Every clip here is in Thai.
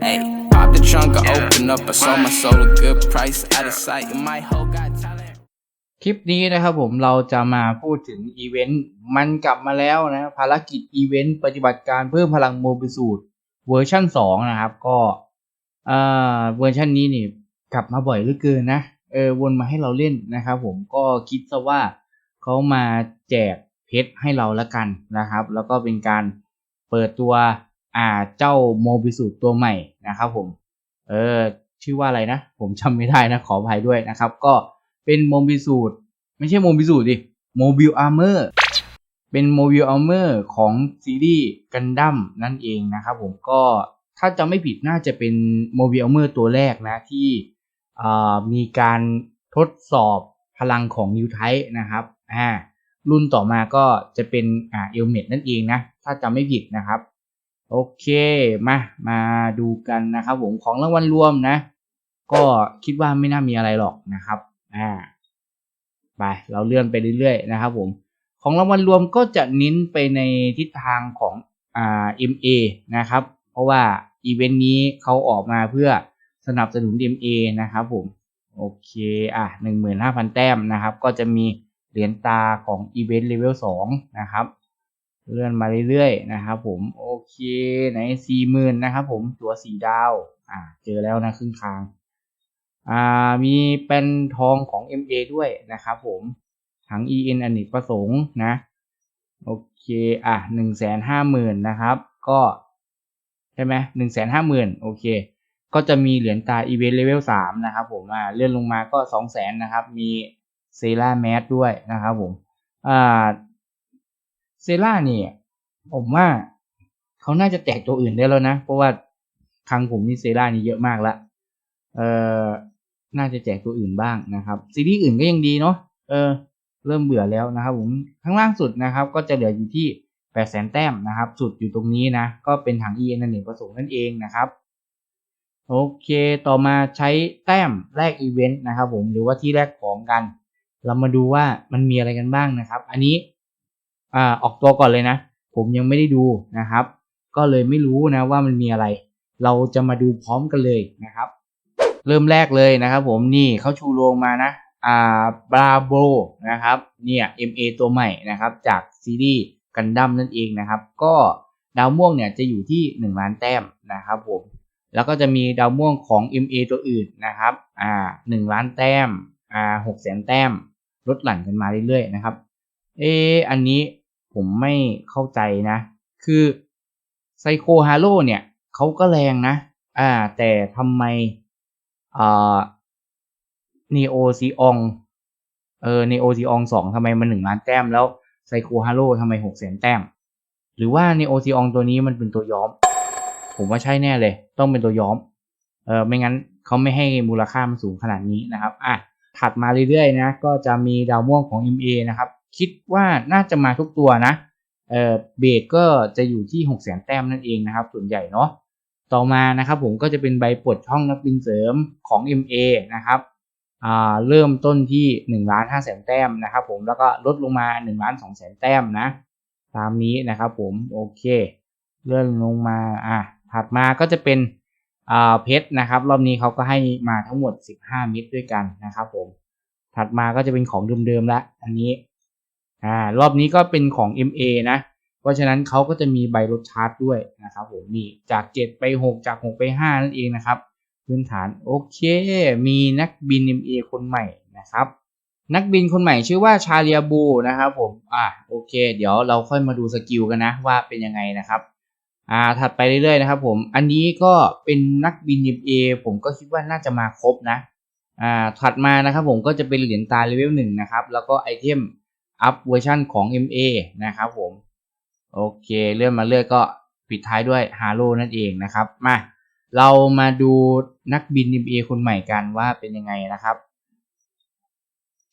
Hey, pop the trunk, I open up. I sold my soul a good price. Out of sight, and my hoe got talent. คลิปนี้นะครับผมเราจะมาพูดถึงอีเวนต์มันกลับมาแล้วนะภารกิจอีเวนต์ปฏิบัติการเพิ่มพลังโมบิสูตรเวอร์ชัน2 นะครับ ก็เอ่อเวอร์ชันนี้นี่กลับมาบ่อยเหลือเกินนะเออวนมาให้เราเล่นนะครับผมก็คิดซะว่าเขามาแจกเพชรให้เราละกันนะครับ แล้วก็เป็นการเปิดตัว อ่าเจ้าโมบิสูตตัวใหม่นะครับผม เออชื่อว่าอะไรนะ ผมจำไม่ได้นะขออภัยด้วยนะครับ ก็เป็นโมบิสูตไม่ใช่โมบิสูตดิโมบิลอาร์เมอร์เป็นโมบิลอาร์เมอร์ของซีรีส์กันดั้มนั่นเองนะครับผมก็ถ้าจำไม่ผิดน่าจะเป็นโมบิลอาร์เมอร์ตัวแรกนะที่มีการทดสอบพลังของนิวไทนะครับอ่ารุ่นต่อมาก็จะเป็นอ่าเอลเมดนั่นเองนะ ถ้าจำไม่ผิดนะครับ โอเคมามาดูกันนะครับผมของรางวัลรวมนะ ก็คิดว่าไม่น่ามีอะไรหรอกนะครับอ่าไปเราเลื่อนไปเรื่อยๆนะครับผมของรางวัลรวมก็จะเน้นไปในทิศทางของอ่า MA นะครับ เพราะว่าอีเวนต์นี้เขาออกมาเพื่อสนับสนุน MA นะครับผมโอเคอะหนึ่งหมื่นห้าพันแต้มนะครับ ก็จะมีเหรียญตาของอีเวนต์เลเวลสองนะครับ เลื่อนมาเรื่อยๆนะครับผมโอเคไหนสี่หมื่นนะครับผมตัวสีดาวอ่าเจอแล้วนะครึ่งทางอ่ามีเป็นทองของ MA ด้วยนะครับผมถัง EN อเนกประสงค์นะโอเคอะหนึ่งแสนห้าหมื่นนะครับ ก็ใช่ไหมหนึ่งแสนห้าหมื่นโอเค ก็จะมีเหรียญตา Event Level สามนะครับผมอ่าเลื่อนลงมาก็สองแสนนะครับ มีเซราแมสด้วยนะครับผมอ่า เซล่าเนี่ย ผมว่าเขาน่าจะแตกตัวอื่นได้แล้วนะ เพราะว่าครั้งผมมีเซล่านี่เยอะมากละเออน่าจะแจกตัวอื่นบ้างนะครับซีรีส์อื่นก็ยังดีเนาะเออ เริ่มเบื่อแล้วนะครับ ผมข้างล่างสุดนะครับ ก็จะเหลืออยู่ที่แปดแสนแต้มนะครับสุดอยู่ตรงนี้นะ ก็เป็นถัง e n นั่นเองประสงค์นั่นเองนะครับโอเค ต่อมาใช้แต้มแลกอีเวนต์นะครับผมหรือว่าที่แลกของกัน เรามาดูว่ามันมีอะไรกันบ้างนะครับ อันนี้ อ่าออกตัวก่อนเลยนะ ผมยังไม่ได้ดูนะครับ ก็เลยไม่รู้นะว่ามันมีอะไร เราจะมาดูพร้อมกันเลยนะครับ เริ่มแรกเลยนะครับ ผมนี่เขาชูโรงมานะอ่าบราโบนะครับเนี่ย MA ตัวใหม่นะครับ จากซีรีส์กันดั้มนั่นเองนะครับ ก็ดาวม่วงเนี่ยจะอยู่ที่ 1 ล้านแต้มนะครับผมแล้วก็จะมีดาวม่วงของ MA ตัวอื่นนะครับอ่า1ล้านแต้มอ่า6แสนแต้มลดหลั่นกันมาเรื่อยๆนะครับ เอออันนี้ ผมไม่เข้าใจนะ คือไซโคฮาโ o เนี่ยเขาก็แรงนะ อ่า แต่ทำไมอ่านีโอซีองเออเนโอซีองสองทำไมมันหนึ่งล้านแต้มแล้วไซโคฮาโ o ทำไมหกแสนแต้ม หรือว่าเนโอซีองตัวนี้มันเป็นตัวย้อม ผมว่าใช่แน่เลย ต้องเป็นตัวย้อม เออไม่งั้นเขาไม่ให้มูลค่ามันสูงขนาดนี้นะครับ อะถัดมาเรื่อยๆนะ ก็จะมีดาวม่วงของ MA นะครับ คิดว่าน่าจะมาทุกตัวนะเออเบรกก็จะอยู่ที่6 0 0 0 0แต้มนั่นเองนะครับ ส่วนใหญ่เนาะต่อมานะครับผมก็จะเป็นใบปลดช่องนักบินเสริมของ MA นะครับอ่าเริ่มต้นที่1ล้าน5แสนแต้มนะครับผมแล้วก็ลดลงมา1ล้าน2แสนแต้มนะตามนี้นะครับผมโอเค เลื่อนลงมาอะถัดมาก็จะเป็นอ่าเพชรนะครับ รอบนี้เขาก็ให้มาทั้งหมด 15 มิตรด้วยกันนะครับผมถัดมาก็จะเป็นของเดิมๆละอันนี้ อ่ารอบนี้ก็เป็นของ MA นะ เพราะฉะนั้นเขาก็จะมีใบรถชาร์จด้วยนะครับผมนี่จาก 7 ไป 6 จาก 6 ไป 5 นั่นเองนะครับ พื้นฐานโอเค มีนักบิน MA คนใหม่นะครับ นักบินคนใหม่ชื่อว่าชาเลียบูนะครับผมอ่าโอเค เดี๋ยวเราค่อยมาดูสกิลกันนะว่าเป็นยังไงนะครับอ่าถัดไปเรื่อยๆนะครับผมอันนี้ก็เป็นนักบิน MA ผมก็คิดว่าน่าจะมาครบนะอ่าถัดมานะครับผมก็จะเป็นเหรียญตาเลเวลหนึ่งนะครับ แล้วก็ไอเทม อัพเวอร์ชันของ MA นะครับผม โอเคเลื่อนมาเรื่อยก็ปิดท้ายด้วยฮาโ o นั่นเองนะครับ มา เรามาดูนักบิน MA คนใหม่กันว่าเป็นยังไงนะครับ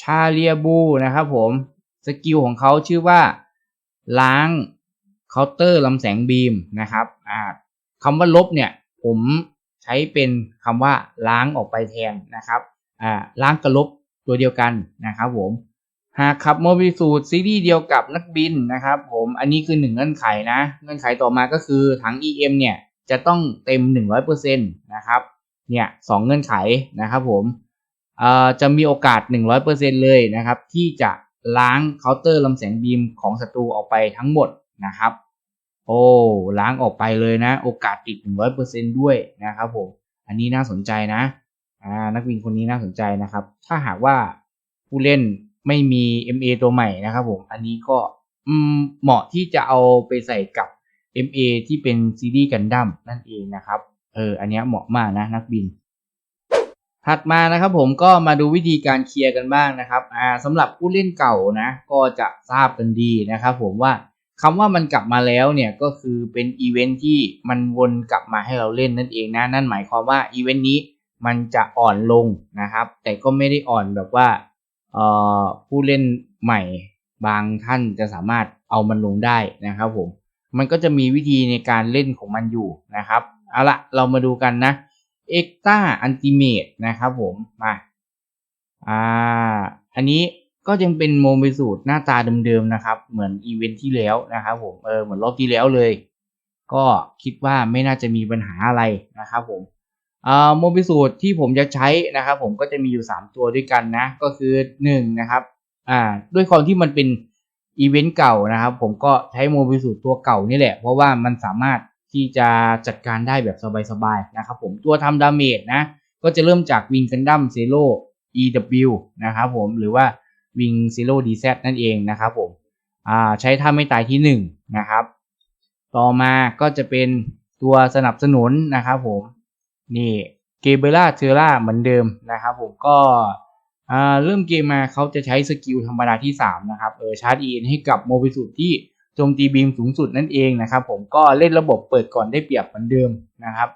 ชาเลียบูนะครับผม สกิลของเขาชื่อว่า ล้างเคาน์เตอร์ลำแสงบีมนะครับอ่าคำว่าลบเนี่ยผมใช้เป็นคำว่าล้างออกไปแทนนะครับอ่าล้างกับลบตัวเดียวกันนะครับผม หากขับโมบิสูตรซีรีส์เดียวกับนักบินนะครับผมอันนี้คือหนึ่งเงื่อนไขนะ เงื่อนไขต่อมาก็คือถัง EM เนี่ยจะต้องเต็ม 100%นะครับเนี่ยสองเงื่อนไขนะครับผมเอ่อจะมีโอกาส 100%เลยนะครับ ที่จะล้างเคาน์เตอร์ลำแสงบีมของศัตรูออกไปทั้งหมดนะครับ โอ้ล้างออกไปเลยนะ โอกาสติด 100%ด้วยนะครับผมอันนี้น่าสนใจนะอ่านักบินคนนี้น่าสนใจนะครับ ถ้าหากว่าผู้เล่น ไม่มี MA ตัวใหม่นะครับผม อันนี้ก็เหมาะที่จะเอาไปใส่กับ MA ที่เป็นซีรีส์กันดั้มนั่นเองนะครับ เออ อันนี้เหมาะมากนะนักบิน ถัดมานะครับผมก็มาดูวิธีการเคลียร์กันบ้างนะครับ อ่าสำหรับผู้เล่นเก่านะ ก็จะทราบกันดีนะครับผมว่าคำว่ามันกลับมาแล้วเนี่ยก็คือเป็นอีเวนท์ที่มันวนกลับมาให้เราเล่นนั่นเองนะ นั่นหมายความว่าอีเวนต์นี้มันจะอ่อนลงนะครับ แต่ก็ไม่ได้อ่อนแบบว่า ผู้เล่นใหม่บางท่านจะสามารถเอามันลงได้นะครับผม มันก็จะมีวิธีในการเล่นของมันอยู่นะครับ เอาละเรามาดูกันนะเอ็กตาอันติเมตนะครับผม มาอ่าอันนี้ก็ยังเป็นโมบิสูตรหน้าตาเดิมๆนะครับ เหมือนอีเวนท์ที่แล้วนะครับผม เออเหมือนรอบที่แล้วเลย ก็คิดว่าไม่น่าจะมีปัญหาอะไรนะครับผม โมบิสูตรที่ผมจะใช้นะครับ ผมก็จะมีอยู่ 3 ตัวด้วยกันนะ ก็คือ1นะครับอ่าด้วยความที่มันเป็นอีเวนต์เก่านะครับ ผมก็ใช้โมบิสูตรตัวเก่านี่แหละ เพราะว่ามันสามารถที่จะจัดการได้แบบสบายๆนะครับ ผมตัวทำดาเมจนะก็จะเริ่มจากวิงกันดั้มเซโร่ EW นะครับผมหรือว่าวิงเซโร่ดีแซนั่นเองนะครับผมอ่าใช้ท่าไม่ตายที่ 1 นะครับ ต่อมาก็จะเป็นตัวสนับสนุนนะครับผม นี่เกเบล่าเทอร่าเหมือนเดิมนะครับผมก็เริ่มเกมมาเขาจะใช้สกิลธรรมดาที่ 3 นะครับเออชาร์จอีนให้กับโมบิสุดที่โจมตีบีมสูงสุดนั่นเองนะครับผมก็เล่นระบบเปิดก่อนได้เปรียบเหมือนเดิมนะครับ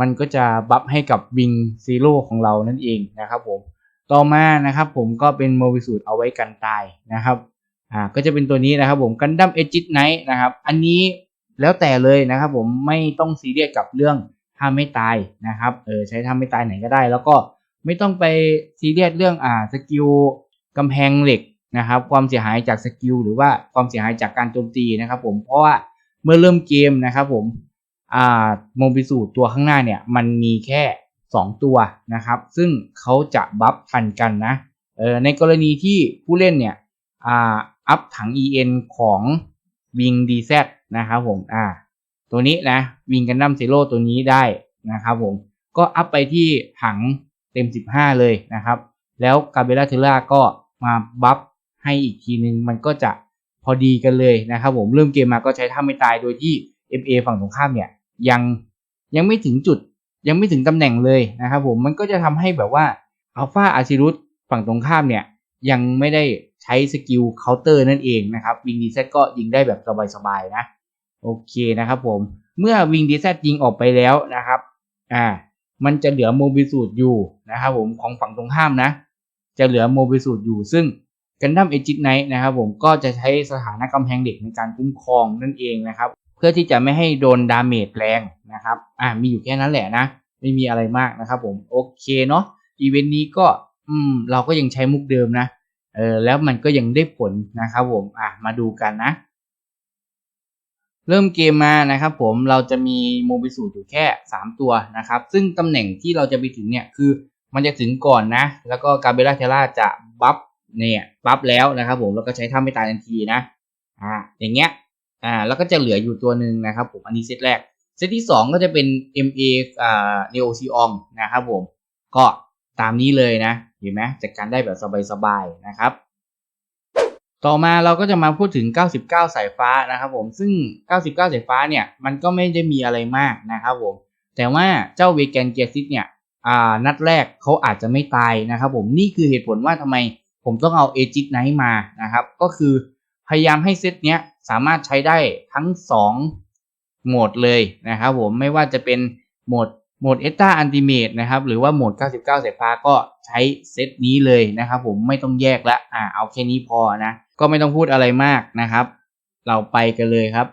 มันก็จะบัฟให้กับวิงซีโร่ของเรานั่นเองนะครับผมต่อมานะครับผมก็เป็นโมบิสูตรเอาไว้กันตายนะครับอ่าก็จะเป็นตัวนี้นะครับผมกันดั้มเอจิตไนท์นะครับ อันนี้แล้วแต่เลยนะครับผมไม่ต้องซีเรียสกับเรื่อง ถ้าไม่ตายนะครับเออใช้ถ้าไม่ตายไหนก็ได้ แล้วก็ไม่ต้องไปซีเรียสเรื่องอ่าสกิลกำแพงเหล็กนะครับความเสียหายจากสกิลหรือว่าความเสียหายจากการโจมตีนะครับผมเพราะว่าเมื่อเริ่มเกมนะครับผมอ่าโมบิสูตรตัวข้างหน้าเนี่ยมันมีแค่ 2 ตัวนะครับ ซึ่งเขาจะบัฟทันกันนะเออในกรณีที่ผู้เล่นเนี่ยอ่าอัพถัง EN ของวิง DZ นะครับผมอ่า ตัวนี้นะวิงกันดั้มเซโร่ตัวนี้ได้นะครับผมก็อัพไปที่ถังเต็ม 15 เลยนะครับ แล้วกาเบล่าเทล่าก็มาบัฟให้อีกทีนึง มันก็จะพอดีกันเลยนะครับผมเริ่มเกมมาก็ใช้ท่าไม่ตายโดยที่ MA ฝั่งตรงข้ามเนี่ยยังยังไม่ถึงจุดยังไม่ถึงตำแหน่งเลยนะครับผมมันก็จะทำให้แบบว่าอัลฟาอาชิรุสฝั่งตรงข้ามเนี่ยยังไม่ได้ใช้สกิลเคาน์เตอร์นั่นเองนะครับวิงดีเซตก็ยิงได้แบบสบายๆนะ โอเคนะครับผม เมื่อวิงดีเซตยิงออกไปแล้วนะครับ อ่า มันจะเหลือโมบิสูตรอยู่นะครับผมของฝั่งตรงข้ามนะ จะเหลือโมบิสูตรอยู่ ซึ่งกันดั้มเอจิตไนท์นะครับผมก็จะใช้สถานะกำแพงเด็กในการคุ้มครองนั่นเองนะครับ เพื่อที่จะไม่ให้โดนดาเมจแรงนะครับ อ่ามีอยู่แค่นั้นแหละนะ ไม่มีอะไรมากนะครับผม โอเคเนาะ อีเวนต์นี้ก็ อืม เราก็ยังใช้มุกเดิมนะ เออ แล้วมันก็ยังได้ผลนะครับผม อะ มาดูกันนะ เริ่มเกมมานะครับผมเราจะมีโมบิสูอยู่แค่ 3 ตัวนะครับ ซึ่งตำแหน่งที่เราจะไปถึงเนี่ยคือมันจะถึงก่อนนะ แล้วก็กาเบล่าเทล่าจะบัฟเนี่ยบัฟแล้วนะครับผมแล้วก็ใช้ท่าไม่ตายทันทีนะอ่าอย่างเงี้ยอ่าแล้วก็จะเหลืออยู่ตัวหนึ่งนะครับผมอันนี้เซตแรก เซตที่ 2 ก็จะเป็น MA อ่า Neo c o n นะครับผมก็ตามนี้เลยนะเห็นไหมจัดการได้แบบสบายๆนะครับ ต่อมาเราก็จะมาพูดถึง 99 สายฟ้านะครับผมซึ่ง 99 สายฟ้าเนี่ยมันก็ไม่ได้มีอะไรมากนะครับผมแต่ว่าเจ้าเวแกนเกียซิตเนี่ยนัดแรกเขาอาจจะไม่ตายนะครับผมนี่คือเหตุผลว่าทำไมผมต้องเอาเอจิตไนท์มานะครับก็คือพยายามให้เซตเนี้ยสามารถใช้ได้ทั้ง 2 โหมดเลยนะครับผมไม่ว่าจะเป็นโหมดโหมดเอต้าอันติเมตนะครับหรือว่าโหมด 99 สายฟ้าก็ใช้เซตนี้เลยนะครับผมไม่ต้องแยกละอ่าเอาแค่นี้พอนะ ก็ไม่ต้องพูดอะไรมากนะครับ เราไปกันเลยครับ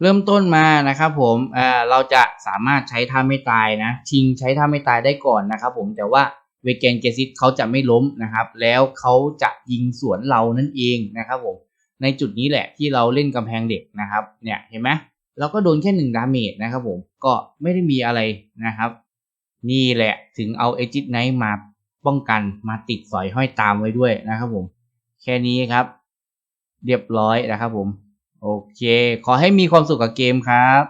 เริ่มต้นมานะครับ ผมอ่าเราจะสามารถใช้ท่าไม่ตายนะ ชิงใช้ท่าไม่ตายได้ก่อนนะครับ ผมแต่ว่าเวแกนเกซิสเขาจะไม่ล้มนะครับ แล้วเขาจะยิงสวนเรานั่นเองนะครับ ผมในจุดนี้แหละที่เราเล่นกำแพงเด็กนะครับ เนี่ยเห็นไหมแล้วก็โดนแค่หนึ่งดาเมจนะครับ ผมก็ไม่ได้มีอะไรนะครับ นี่แหละถึงเอาเอจิตไนท์มา ป้องกันมาติดสอยห้อยตามไว้ด้วยนะครับผม แค่นี้ครับ เรียบร้อยนะครับผม โอเค ขอให้มีความสุขกับเกมครับ